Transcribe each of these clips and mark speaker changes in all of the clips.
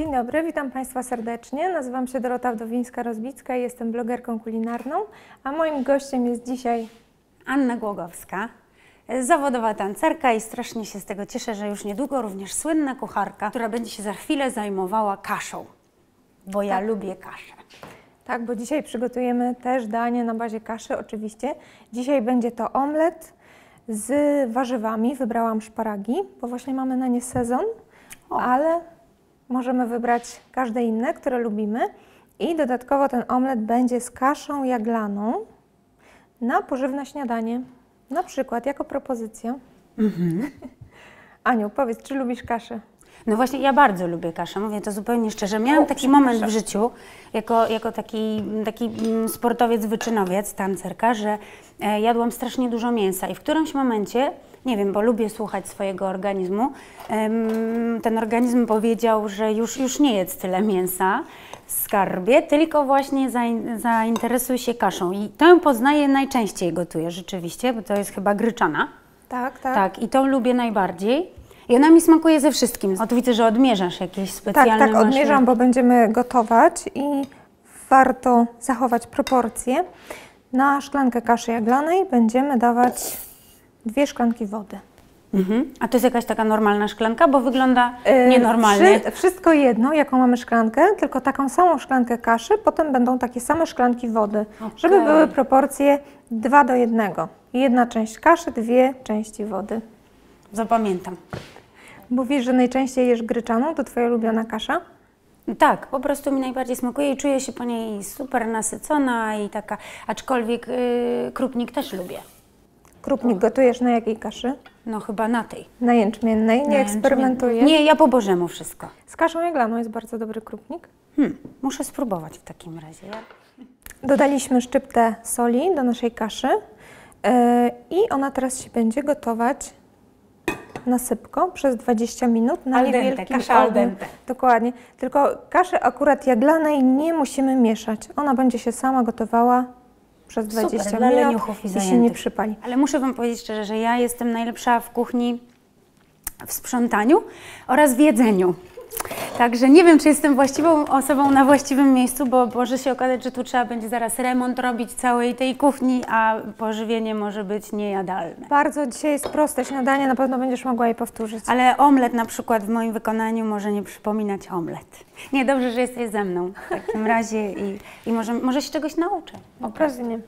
Speaker 1: Dzień dobry, witam Państwa serdecznie. Nazywam się Dorota Wdowińska-Rozbicka i jestem blogerką kulinarną, a moim gościem jest dzisiaj
Speaker 2: Anna Głogowska, zawodowa tancerka i strasznie się z tego cieszę, że już niedługo również słynna kucharka, która będzie się za chwilę zajmowała kaszą, bo ja lubię kaszę.
Speaker 1: Tak, bo dzisiaj przygotujemy też danie na bazie kaszy, oczywiście. Dzisiaj będzie to omlet z warzywami. Wybrałam szparagi, bo właśnie mamy na nie sezon,
Speaker 2: O.
Speaker 1: ale możemy wybrać każde inne, które lubimy. I dodatkowo ten omlet będzie z kaszą jaglaną na pożywne śniadanie. Na przykład jako propozycja. Aniu, powiedz, czy lubisz kaszę?
Speaker 2: No właśnie, ja bardzo lubię kaszę, mówię to zupełnie szczerze. Miałam taki moment w życiu, jako, jako taki, taki mm, sportowiec, wyczynowiec, tancerka, że e, jadłam strasznie dużo mięsa i w którymś momencie, nie wiem, bo lubię słuchać swojego organizmu, ten organizm powiedział, że już, już nie jedz tyle mięsa w skarbie, tylko właśnie zain, zainteresuj się kaszą. I tę poznaję najczęściej gotuję rzeczywiście, bo to jest chyba gryczana.
Speaker 1: Tak, tak.
Speaker 2: Tak, i tą lubię najbardziej. I ona mi smakuje ze wszystkim. O, tu widzę, że odmierzasz jakieś specjalne
Speaker 1: Tak, tak, odmierzam, bo będziemy gotować i warto zachować proporcje. Na szklankę kaszy jaglanej będziemy dawać dwie szklanki wody.
Speaker 2: Mhm. A to jest jakaś taka normalna szklanka, bo wygląda
Speaker 1: Yy,
Speaker 2: nienormalnie.
Speaker 1: wszy- wszystko jedno, jaką mamy szklankę, tylko taką samą szklankę kaszy, potem będą takie same szklanki wody, żeby
Speaker 2: Okej.
Speaker 1: były proporcje 2 do 1. Jedna część kaszy, dwie części wody.
Speaker 2: Zapamiętam.
Speaker 1: Mówisz, że najczęściej jesz gryczaną, to twoja ulubiona kasza?
Speaker 2: Tak, po prostu mi najbardziej smakuje i czuję się po niej super nasycona i taka, aczkolwiek yy, krupnik też lubię.
Speaker 1: Krupnik gotujesz na jakiej kaszy?
Speaker 2: No chyba na tej.
Speaker 1: Na jęczmiennej, nie eksperymentujesz?
Speaker 2: Nie, ja po bożemu wszystko.
Speaker 1: Z kaszą jaglaną jest bardzo dobry krupnik.
Speaker 2: Hmm, muszę spróbować w takim razie.
Speaker 1: Dodaliśmy szczyptę soli do naszej kaszy yy, i ona teraz się będzie gotować nasypką przez 20 minut na
Speaker 2: Al dente,
Speaker 1: niewielkim
Speaker 2: kasza al dente.
Speaker 1: Dokładnie. Tylko kaszy akurat jaglanej nie musimy mieszać. Ona będzie się sama gotowała przez 20
Speaker 2: Super,
Speaker 1: minut
Speaker 2: i
Speaker 1: i się nie przypali.
Speaker 2: Ale muszę Wam powiedzieć szczerze, że ja jestem najlepsza w kuchni, w sprzątaniu oraz w jedzeniu. Także nie wiem, czy jestem właściwą osobą na właściwym miejscu, bo może się okazać, że tu trzeba będzie zaraz remont robić całej tej kuchni, a pożywienie może być niejadalne.
Speaker 1: Bardzo dzisiaj jest proste śniadanie, na pewno będziesz mogła je powtórzyć.
Speaker 2: Ale omlet na przykład w moim wykonaniu może nie przypominać omlet. Nie, dobrze, że jesteś ze mną w takim razie i, i może, może się czegoś nauczę.
Speaker 1: Pewnie.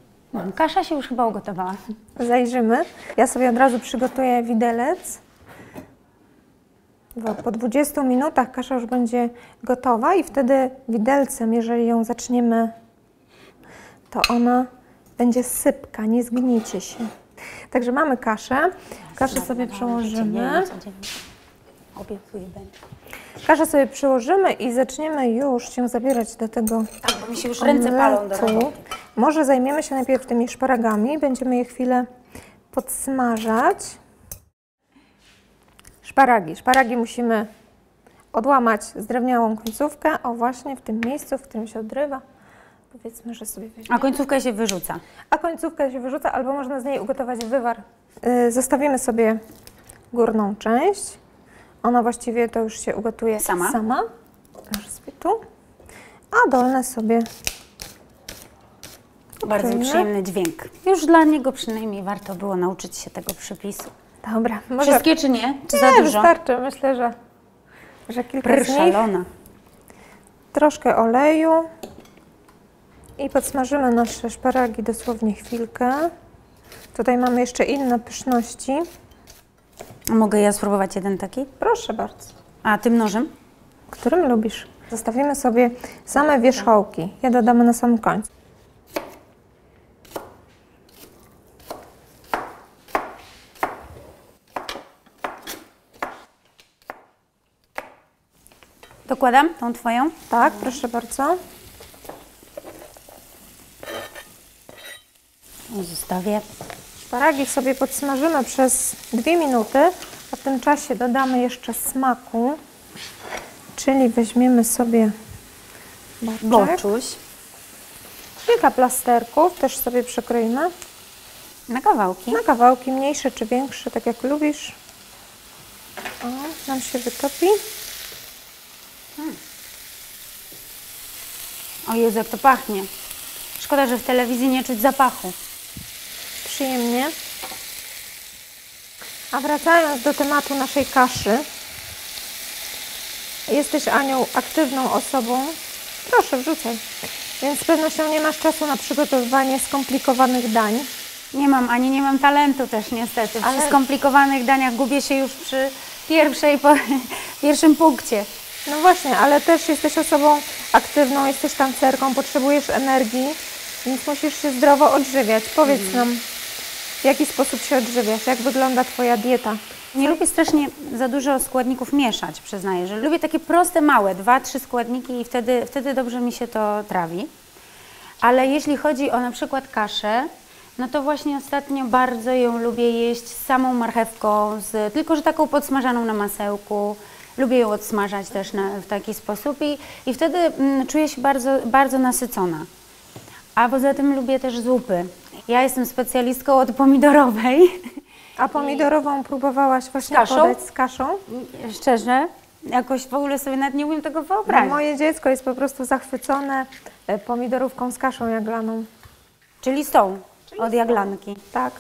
Speaker 2: Kasza się już chyba ugotowała.
Speaker 1: Zajrzymy. Ja sobie od razu przygotuję widelec. Po 20 minutach kasza już będzie gotowa i wtedy widelcem, jeżeli ją zaczniemy, to ona będzie sypka, nie zgniecie się. Także mamy kaszę. Kaszę sobie przełożymy. Kaszę sobie przełożymy i zaczniemy już się zabierać do tego
Speaker 2: Tak, bo mi się już ręce palą do roboty.
Speaker 1: Może zajmiemy się najpierw tymi szparagami. Będziemy je chwilę podsmażać. Szparagi. Szparagi musimy odłamać z drewniałą końcówkę. O właśnie w tym miejscu, w którym się odrywa. Powiedzmy, że sobie weźmiemy.
Speaker 2: A końcówka się wyrzuca.
Speaker 1: A końcówkę się wyrzuca, albo można z niej ugotować wywar. Yy, Zostawimy sobie górną część. Ona właściwie to już się ugotuje
Speaker 2: Sama?
Speaker 1: sama. Aż sobie tu. A dolne sobie
Speaker 2: Bardzo przyjemny dźwięk. Już dla niego przynajmniej warto było nauczyć się tego przepisu.
Speaker 1: Dobra, może
Speaker 2: Wszystkie czy nie? Czy za
Speaker 1: nie,
Speaker 2: dużo?
Speaker 1: wystarczy. Myślę, że, że kilka
Speaker 2: Pr,
Speaker 1: z nich.
Speaker 2: szalona.
Speaker 1: Troszkę oleju i podsmażymy nasze szparagi dosłownie chwilkę. Tutaj mamy jeszcze inne pyszności.
Speaker 2: A mogę ja spróbować jeden taki?
Speaker 1: Proszę bardzo.
Speaker 2: A tym nożem?
Speaker 1: Którym lubisz? Zostawimy sobie same wierzchołki. Je dodamy na sam końcu.
Speaker 2: Dokładam tą twoją?
Speaker 1: Tak, proszę bardzo.
Speaker 2: I Zostawię.
Speaker 1: Szparagi sobie podsmażymy przez dwie minuty, a w tym czasie dodamy jeszcze smaku, Czyli weźmiemy sobie boczek.
Speaker 2: Boczuś.
Speaker 1: Kilka plasterków też sobie przykroimy.
Speaker 2: Na kawałki.
Speaker 1: Na kawałki mniejsze czy większe, tak jak lubisz. O, nam się wytopi.
Speaker 2: O Jezu, jak to pachnie. Szkoda, że w telewizji nie czuć zapachu.
Speaker 1: Przyjemnie. A wracając do tematu naszej kaszy. Jesteś Anią aktywną osobą. Proszę, wrzucaj. Więc z pewnością nie masz czasu na przygotowywanie skomplikowanych dań.
Speaker 2: Nie mam, ani nie mam talentu też niestety. Przy
Speaker 1: Ale-
Speaker 2: skomplikowanych daniach gubię się już przy pierwszej, po, pierwszym punkcie.
Speaker 1: No właśnie, ale też jesteś osobą aktywną, jesteś tancerką, potrzebujesz energii, więc musisz się zdrowo odżywiać. Powiedz nam, w jaki sposób się odżywiasz, jak wygląda Twoja dieta?
Speaker 2: Nie lubię strasznie za dużo składników mieszać, przyznaję, że lubię takie proste, małe, dwa, trzy składniki i wtedy, wtedy dobrze mi się to trawi. Ale jeśli chodzi o na przykład kaszę, no to właśnie ostatnio bardzo ją lubię jeść z samą marchewką, z, tylko że taką podsmażaną na masełku. Lubię ją odsmażać też na, w taki sposób i, i wtedy mm, czuję się bardzo, bardzo nasycona. A poza tym lubię też zupy. Ja jestem specjalistką od pomidorowej.
Speaker 1: A pomidorową próbowałaś właśnie
Speaker 2: kaszą?
Speaker 1: podać z kaszą?
Speaker 2: Szczerze, jakoś w ogóle sobie nawet nie umiem tego
Speaker 1: No,
Speaker 2: wyobrazić.
Speaker 1: moje dziecko jest po prostu zachwycone e, pomidorówką z kaszą jaglaną.
Speaker 2: Czyli są od jaglanki.
Speaker 1: Tak,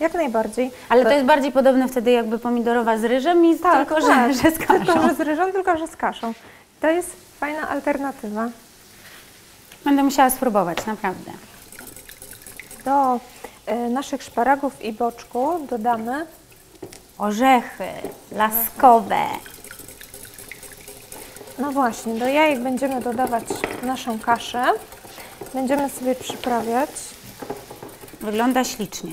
Speaker 1: jak najbardziej.
Speaker 2: Ale to jest bardziej podobne wtedy jakby pomidorowa z ryżem i z, tylko, że, że z
Speaker 1: Tylko,
Speaker 2: kaszą.
Speaker 1: że z ryżą, tylko, że z kaszą. To jest fajna alternatywa.
Speaker 2: Będę musiała spróbować, naprawdę.
Speaker 1: Do e, naszych szparagów i boczku dodamy
Speaker 2: Orzechy laskowe.
Speaker 1: No właśnie, do jajek będziemy dodawać naszą kaszę. Będziemy sobie przyprawiać.
Speaker 2: Wygląda ślicznie.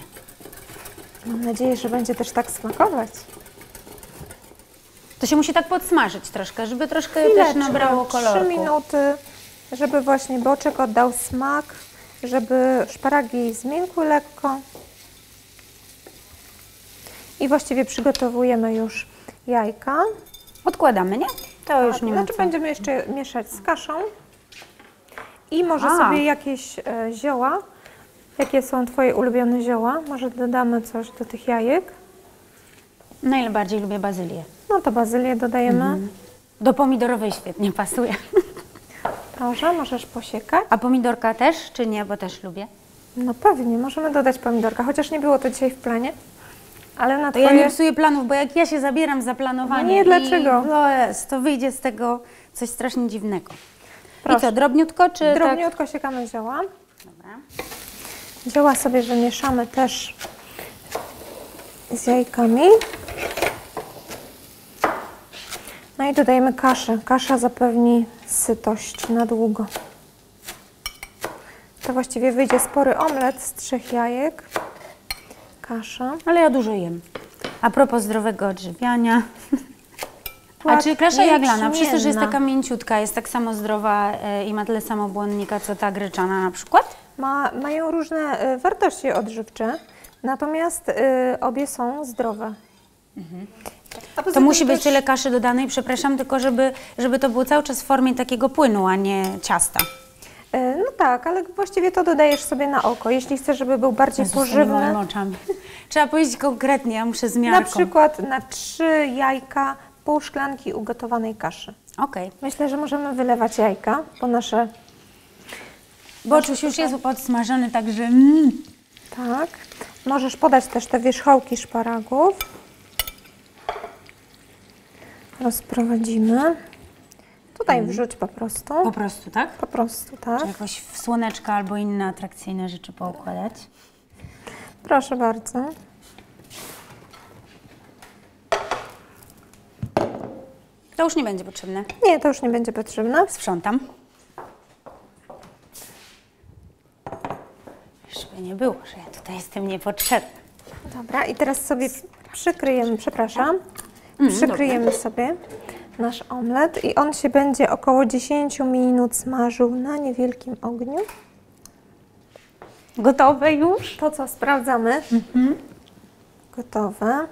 Speaker 1: Mam nadzieję, że będzie też tak smakować.
Speaker 2: To się musi tak podsmażyć troszkę, żeby troszkę też
Speaker 1: Chwileczkę,
Speaker 2: nabrało koloru.
Speaker 1: Trzy minuty, żeby właśnie boczek oddał smak, żeby szparagi zmiękły lekko. I właściwie przygotowujemy już jajka.
Speaker 2: Odkładamy, nie? To już nie ma
Speaker 1: Znaczy
Speaker 2: co.
Speaker 1: będziemy jeszcze mieszać z kaszą. I może
Speaker 2: A.
Speaker 1: sobie jakieś e, zioła. Jakie są Twoje ulubione zioła? Może dodamy coś do tych jajek.
Speaker 2: Najbardziej lubię bazylię.
Speaker 1: No to bazylię dodajemy.
Speaker 2: Mhm. Do pomidorowej świetnie pasuje.
Speaker 1: Proszę, możesz posiekać.
Speaker 2: A pomidorka też, czy nie? Bo też lubię.
Speaker 1: No pewnie, możemy dodać pomidorka, chociaż nie było to dzisiaj w planie. Ale na
Speaker 2: To ja
Speaker 1: Twoje...
Speaker 2: nie psuję planów, bo jak ja się zabieram za planowanie,
Speaker 1: No nie, dlaczego?
Speaker 2: I, no jest, to wyjdzie z tego coś strasznie dziwnego. I
Speaker 1: Proszę.
Speaker 2: co, drobniutko czy tak?
Speaker 1: Drobniutko siekamy zioła.
Speaker 2: Dobra.
Speaker 1: Zioła sobie wymieszamy też z jajkami. No i dodajemy kaszę. Kasza zapewni sytość na długo. To właściwie wyjdzie spory omlet z trzech jajek. Kasza.
Speaker 2: Ale ja dużo jem. A propos zdrowego odżywiania. A czy kasza jaglana, przez to, że jest taka mięciutka, jest tak samo zdrowa e, i ma tyle samo błonnika, co ta gryczana na przykład?
Speaker 1: Ma, mają różne y, wartości odżywcze, natomiast y, obie są zdrowe. Poza
Speaker 2: To musi być
Speaker 1: też-
Speaker 2: tyle kaszy dodanej, przepraszam, tylko żeby, żeby to było cały czas w formie takiego płynu, a nie ciasta.
Speaker 1: Y, No tak, ale właściwie to dodajesz sobie na oko. Jeśli chcesz, żeby był bardziej pożywny,
Speaker 2: oczami. Trzeba powiedzieć konkretnie, ja muszę z
Speaker 1: na przykład na trzy jajka, pół szklanki ugotowanej kaszy.
Speaker 2: Okej.
Speaker 1: Myślę, że możemy wylewać jajka, bo nasze...
Speaker 2: Boczuś już jest podsmażony, także mm.
Speaker 1: Tak. Możesz podać też te wierzchołki szparagów. Rozprowadzimy. Tutaj
Speaker 2: Mhm.
Speaker 1: wrzuć po prostu.
Speaker 2: po prostu, tak?
Speaker 1: Po prostu, tak.
Speaker 2: Czy jakoś w słoneczka albo inne atrakcyjne rzeczy poukładać.
Speaker 1: Proszę bardzo.
Speaker 2: To już nie będzie potrzebne.
Speaker 1: Nie, to już nie będzie potrzebne.
Speaker 2: Sprzątam. Żeby nie było, że ja tutaj jestem niepotrzebna.
Speaker 1: Dobra, i teraz sobie przykryjemy, przepraszam,
Speaker 2: Mm,
Speaker 1: przykryjemy sobie nasz omlet i on się będzie około 10 minut smażył na niewielkim ogniu.
Speaker 2: Gotowe już?
Speaker 1: To co, sprawdzamy.
Speaker 2: Mhm.
Speaker 1: Gotowe.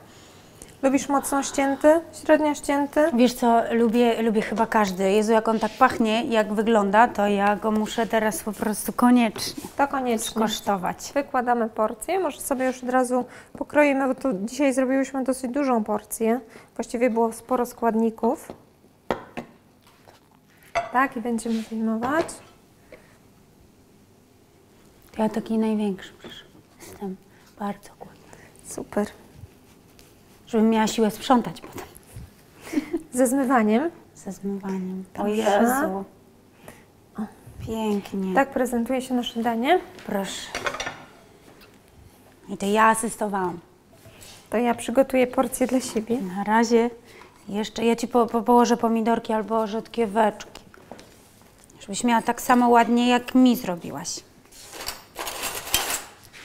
Speaker 1: Lubisz mocno ścięty, średnio ścięty?
Speaker 2: Wiesz co, lubię, lubię chyba każdy. Jezu, jak on tak pachnie, jak wygląda, to ja go muszę teraz po prostu koniecznie
Speaker 1: To koniecznie.
Speaker 2: skosztować.
Speaker 1: Wykładamy porcję, może sobie już od razu pokroimy, bo tu dzisiaj zrobiłyśmy dosyć dużą porcję. Właściwie było sporo składników. Tak, i będziemy wyjmować.
Speaker 2: Ja taki największy przecież jestem bardzo głodna.
Speaker 1: Super.
Speaker 2: Żebym miała siłę sprzątać potem
Speaker 1: Ze zmywaniem.
Speaker 2: ze zmywaniem. O. Jezu. Pięknie.
Speaker 1: Tak prezentuje się nasze danie.
Speaker 2: Proszę. I to ja asystowałam.
Speaker 1: To ja przygotuję porcję dla siebie.
Speaker 2: Na razie jeszcze ja ci po, po, położę pomidorki albo rzodkieweczki. Żebyś miała tak samo ładnie, jak mi zrobiłaś.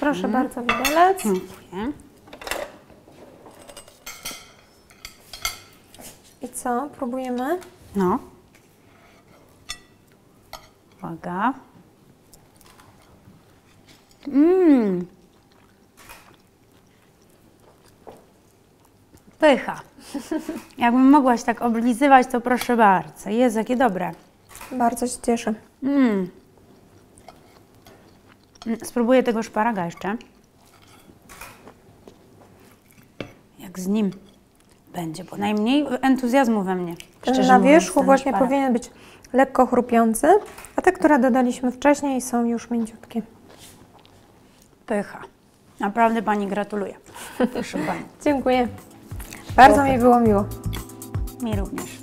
Speaker 1: Proszę bardzo, widelec.
Speaker 2: Dziękuję.
Speaker 1: I co? Próbujemy?
Speaker 2: No. Uwaga. Mmm. Pycha. Jakbym mogłaś tak oblizywać, to proszę bardzo. Jezu, jakie dobre.
Speaker 1: Bardzo się cieszę.
Speaker 2: Mm. Mm, Spróbuję tego szparaga jeszcze. Jak z nim będzie, bo najmniej entuzjazmu we mnie.
Speaker 1: Na wierzchu właśnie powinien być lekko chrupiący, a te, które dodaliśmy wcześniej są już mięciutkie.
Speaker 2: Pycha. Naprawdę Pani gratuluję. Proszę Pani.
Speaker 1: Dziękuję. Bardzo mi było miło.
Speaker 2: Mi również.